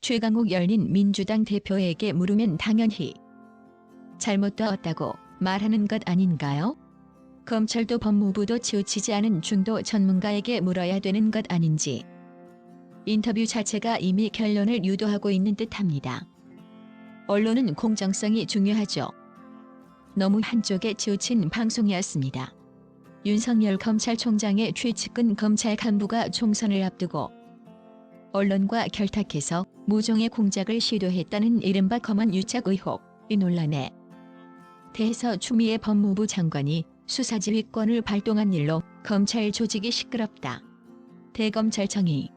최강욱 열린 민주당 대표에게 물으면 당연히 잘못 되었다고 말하는 것 아닌가요? 검찰도 법무부도 치우치지 않은 중도 전문가에게 물어야 되는 것 아닌지 인터뷰 자체가 이미 결론을 유도하고 있는 듯합니다. 언론은 공정성이 중요하죠. 너무 한쪽에 치우친 방송이었습니다. 윤석열 검찰총장의 최측근 검찰 간부가 총선을 앞두고 언론과 결탁해서 모종의 공작을 시도했다는 이른바 검언 유착 의혹 이 논란에 대해서 추미애 법무부 장관이 수사지휘권을 발동한 일로 검찰 조직이 시끄럽다. 대검찰청이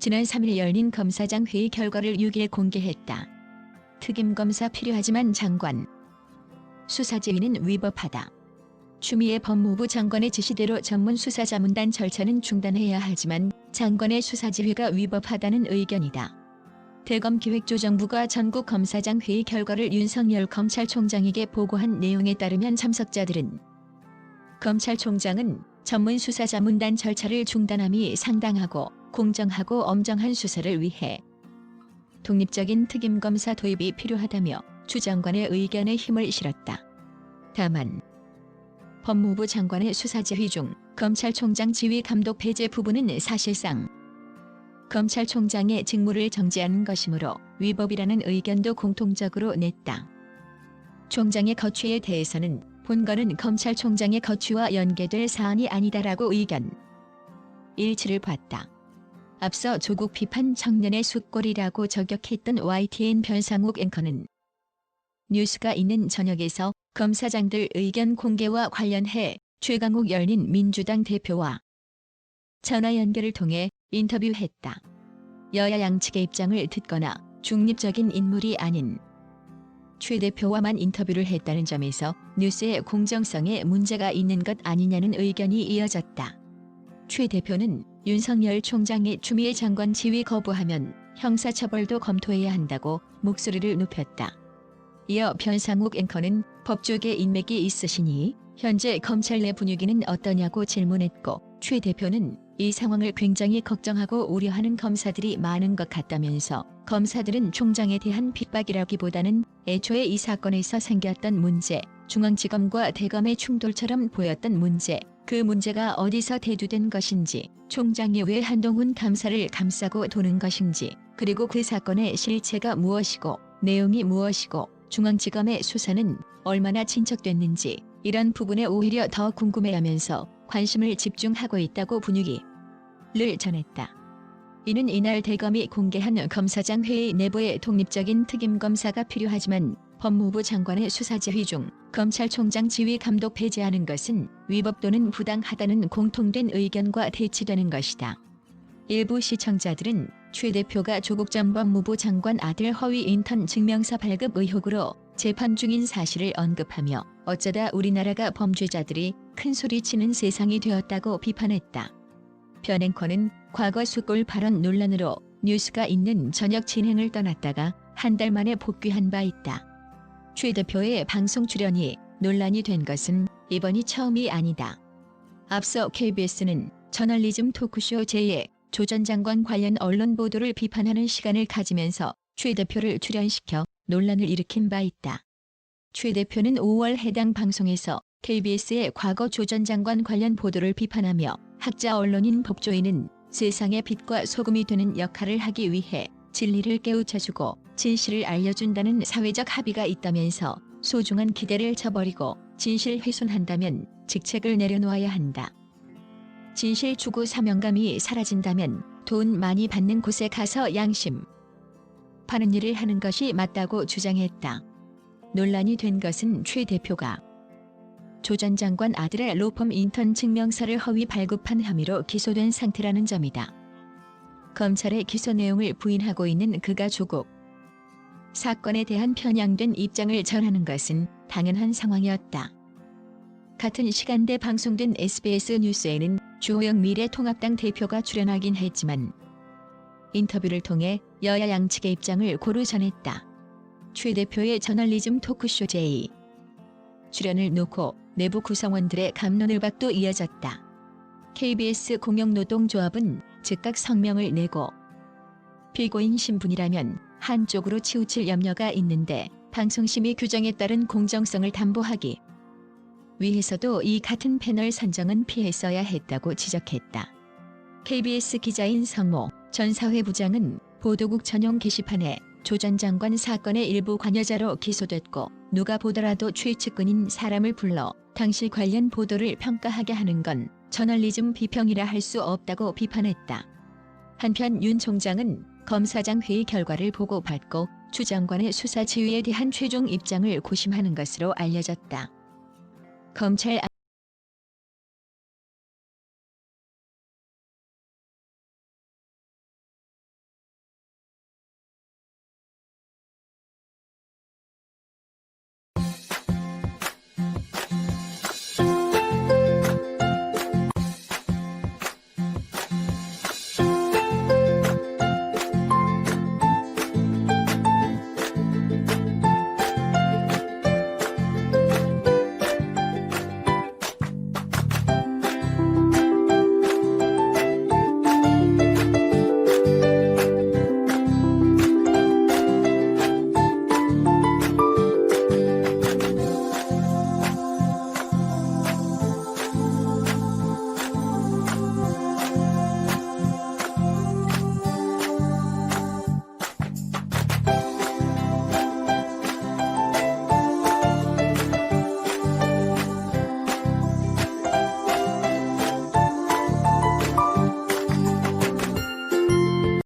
지난 3일 열린 검사장 회의 결과를 6일 공개했다. 특임 검사 필요하지만 장관 수사지휘는 위법하다. 추미애 법무부 장관의 지시대로 전문 수사자문단 절차는 중단해야 하지만 장관의 수사지휘가 위법하다는 의견이다. 대검 기획조정부가 전국 검사장 회의 결과를 윤석열 검찰총장에게 보고한 내용에 따르면 참석자들은 검찰총장은 전문 수사자 문단 절차를 중단함이 상당하고 공정하고 엄정한 수사를 위해 독립적인 특임검사 도입이 필요하다며 추 장관의 의견에 힘을 실었다. 다만 법무부 장관의 수사지휘 중 검찰총장 지휘 감독 배제 부분은 사실상 검찰총장의 직무를 정지하는 것이므로 위법이라는 의견도 공통적으로 냈다. 총장의 거취에 대해서는 본건은 검찰총장의 거취와 연계될 사안이 아니다라고 의견 일치를 봤다. 앞서 조국 비판 청년의 숫골이라고 저격했던 YTN 변상욱 앵커는 뉴스가 있는 저녁에서 검사장들 의견 공개와 관련해 최강욱 열린 민주당 대표와 전화 연결을 통해 인터뷰했다. 여야 양측의 입장을 듣거나 중립적인 인물이 아닌 최 대표와만 인터뷰를 했다는 점에서 뉴스의 공정성에 문제가 있는 것 아니냐는 의견이 이어졌다. 최 대표는 윤석열 총장의 추미애 장관 지휘 거부하면 형사처벌도 검토해야 한다고 목소리를 높였다. 이어 변상욱 앵커는 법조계 인맥이 있으시니 현재 검찰 내 분위기는 어떠냐고 질문했고 최 대표는 이 상황을 굉장히 걱정하고 우려하는 검사들이 많은 것 같다면서 검사들은 총장에 대한 핍박이라기보다는 애초에 이 사건에서 생겼던 문제, 중앙지검과 대검의 충돌처럼 보였던 문제, 그 문제가 어디서 대두된 것인지, 총장이 왜 한동훈 감사를 감싸고 도는 것인지, 그리고 그 사건의 실체가 무엇이고, 내용이 무엇이고, 중앙지검의 수사는 얼마나 진척됐는지 이런 부분에 오히려 더 궁금해하면서 관심을 집중하고 있다고 분위기를 전했다. 이는 이날 대검이 공개한 검사장 회의 내부에 독립적인 특임 검사가 필요하지만 법무부 장관의 수사 지휘 중 검찰총장 지휘 감독 배제하는 것은 위법 또는 부당하다는 공통된 의견과 대치되는 것이다. 일부 시청자들은 최 대표가 조국 전 법무부 장관 아들 허위 인턴 증명서 발급 의혹으로 재판 중인 사실을 언급하며 어쩌다 우리나라가 범죄자들이 큰 소리 치는 세상이 되었다고 비판했다. 변 앵커는 과거 수골 발언 논란으로 뉴스가 있는 저녁 진행을 떠났다가 한 달 만에 복귀한 바 있다. 최 대표의 방송 출연이 논란이 된 것은 이번이 처음이 아니다. 앞서 KBS는 저널리즘 토크쇼 제2의 조전 장관 관련 언론 보도를 비판하는 시간을 가지면서 최 대표를 출연시켜 논란을 일으킨 바 있다. 최 대표는 5월 해당 방송에서 KBS의 과거 조 전 장관 관련 보도를 비판하며 학자 언론인 법조인은 세상의 빛과 소금이 되는 역할을 하기 위해 진리를 깨우쳐주고 진실을 알려준다는 사회적 합의가 있다면서 소중한 기대를 저버리고 진실 훼손한다면 직책을 내려놓아야 한다. 진실 추구 사명감이 사라진다면 돈 많이 받는 곳에 가서 양심 파는 일을 하는 것이 맞다고 주장했다. 논란이 된 것은 최 대표가 조 전 장관 아들의 로펌 인턴 증명서를 허위 발급한 혐의로 기소된 상태라는 점이다. 검찰의 기소 내용을 부인하고 있는 그가 조국 사건에 대한 편향된 입장을 전하는 것은 당연한 상황이었다. 같은 시간대 방송된 SBS 뉴스에는 주호영 미래통합당 대표가 출연하긴 했지만 인터뷰를 통해 여야 양측의 입장을 고루 전했다. 최 대표의 저널리즘 토크쇼 제이 출연을 놓고 내부 구성원들의 감론을박도 이어졌다. KBS 공영노동조합은 즉각 성명을 내고 피고인 신분이라면 한쪽으로 치우칠 염려가 있는데 방송심의 규정에 따른 공정성을 담보하기 위해서도 이 같은 패널 선정은 피했어야 했다고 지적했다. KBS 기자인 성모 전 사회부장은 보도국 전용 게시판에 조 전 장관 사건의 일부 관여자로 기소됐고 누가 보더라도 최측근인 사람을 불러 당시 관련 보도를 평가하게 하는 건 저널리즘 비평이라 할 수 없다고 비판했다. 한편 윤 총장은 검사장 회의 결과를 보고받고 추 장관의 수사 지휘에 대한 최종 입장을 고심하는 것으로 알려졌다. 검찰